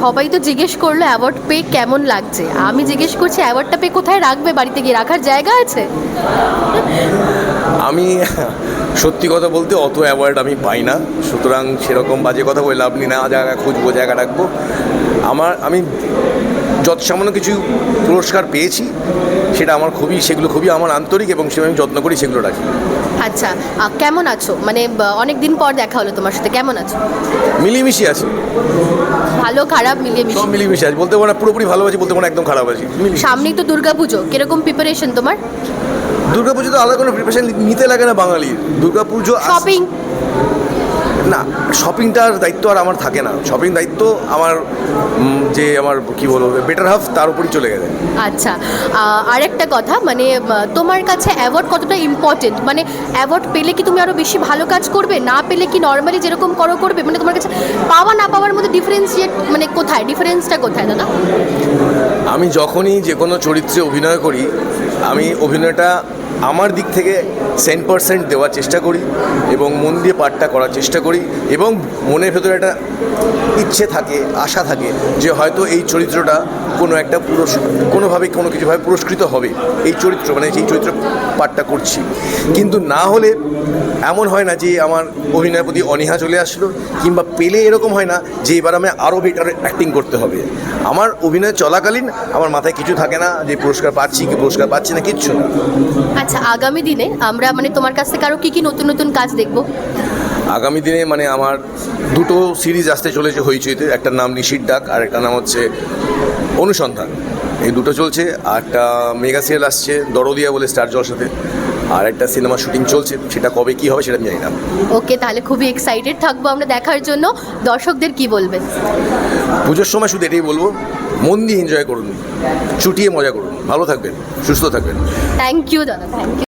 সবাই তো জিজ্ঞেস করল অ্যাওয়ার্ড পে কেমন লাগছে? আমি জিজ্ঞেস করছি অ্যাওয়ার্ডটা পে কোথায় রাখবে? বাড়িতে গিয়ে রাখার জায়গা আছে? আমি সত্যি কথা বলতে অত অ্যাওয়ার্ড আমি পাই না। সুতরাং সেরকম বাজে কথা বলে লাভ নি না, জায়গা খুঁজবো, জায়গা রাখব। আমার, আমি যত সামান্য কিছু পুরস্কার পেয়েছি সেটা আমার খুবই সেগুলো খুবই আমার আন্তরিক এবং সেগুলো আমি যত্ন করি সেগুলো রাখি। আচ্ছা কেমন আছো? মানে অনেক দিন পর দেখা হলো তোমার সাথে কেমন আছো? মিলিমিশি আছে। ভালো খারাপ মিলিয়ে সব মিশিয়ে মিলিমিশি আছে বলতে পারো না পুরোপুরি ভালো আছি বলতে পারো একদম খারাপ আছি মিলিমিশি। সামনেই তো দুর্গাপুজো কীরকম প্রিপারেশন তোমার? দুর্গাপুজো তো আলাদা কোনো প্রিপারেশন নিতে লাগে না বাঙালির। দুর্গাপুজো শপিং না শপিংটার দায়িত্ব আর আমার থাকে না। শপিং দায়িত্ব আমার যে আমার কি বলব বেটার হাফ তার উপরই চলে গেছে। আচ্ছা আরেকটা কথা মানে তোমার কাছে অ্যাওয়ার্ড কতটা ইম্পর্টেন্ট মানে অ্যাওয়ার্ড পেলে কি তুমি আরও বেশি ভালো কাজ করবে? না পেলে কি নর্মালি যেরকম করো করবে? মানে তোমার কাছে পাওয়া না পাওয়ার মধ্যে ডিফারেন্সিয়েট মানে কোথায়? ডিফারেন্সটা কোথায় দাদা? আমি যখনই যে কোনো চরিত্রে অভিনয় করি আমি অভিনয়টা আমার দিক থেকে সেন পার্সেন্ট দেওয়ার চেষ্টা করি এবং মন দিয়ে পাঠটা করার চেষ্টা করি এবং মনের ভেতরে একটা ইচ্ছে থাকে, আশা থাকে যে হয়তো এই চরিত্রটা কোনো একটা পুরস কোনোভাবে কোনো কিছুভাবে পুরস্কৃত হবে এই চরিত্র মানে এই চরিত্র পাঠটা করছি। কিন্তু না হলে এমন হয় না যে আমার অভিনয়ের প্রতি অনীহা চলে আসলো কিংবা পেলে এরকম হয় না যে এবার আমি আরও বেটার অ্যাক্টিং করতে হবে। আমার অভিনয় চলাকালীন আমার মাথায় কিছু থাকে না যে পুরস্কার পাচ্ছি কি পুরস্কার পাচ্ছি না কিচ্ছু না। আচ্ছা আগামী দিনে আমরা মানে তোমার কাছ থেকে আরও কী কী নতুন নতুন কাজ দেখব? আগামী দিনে মানে আমার দুটো সিরিজ আসতে চলেছে হইচইতে একটা নাম নিশির ডাক আর একটা নাম হচ্ছে অনুসন্ধান। এই দুটো চলছে আর একটা মেগা সিরিয়াল আসছে দরদিয়া বলে স্টার জল সাথে আর একটা সিনেমা শুটিং চলছে সেটা কবে কি হবে সেটা আমি জানি না। ওকে তাহলে খুবই এক্সাইটেড থাকব আমরা দেখার জন্য। দর্শকদের কি বলবে? পুজোর সময় শুধু এটাই বলব মন দিয়ে এনজয় করুন চুটিয়ে মজা করুন। ভালো থাকবেন সুস্থ থাকবেন। থ্যাংক ইউ দাদা থ্যাংক ইউ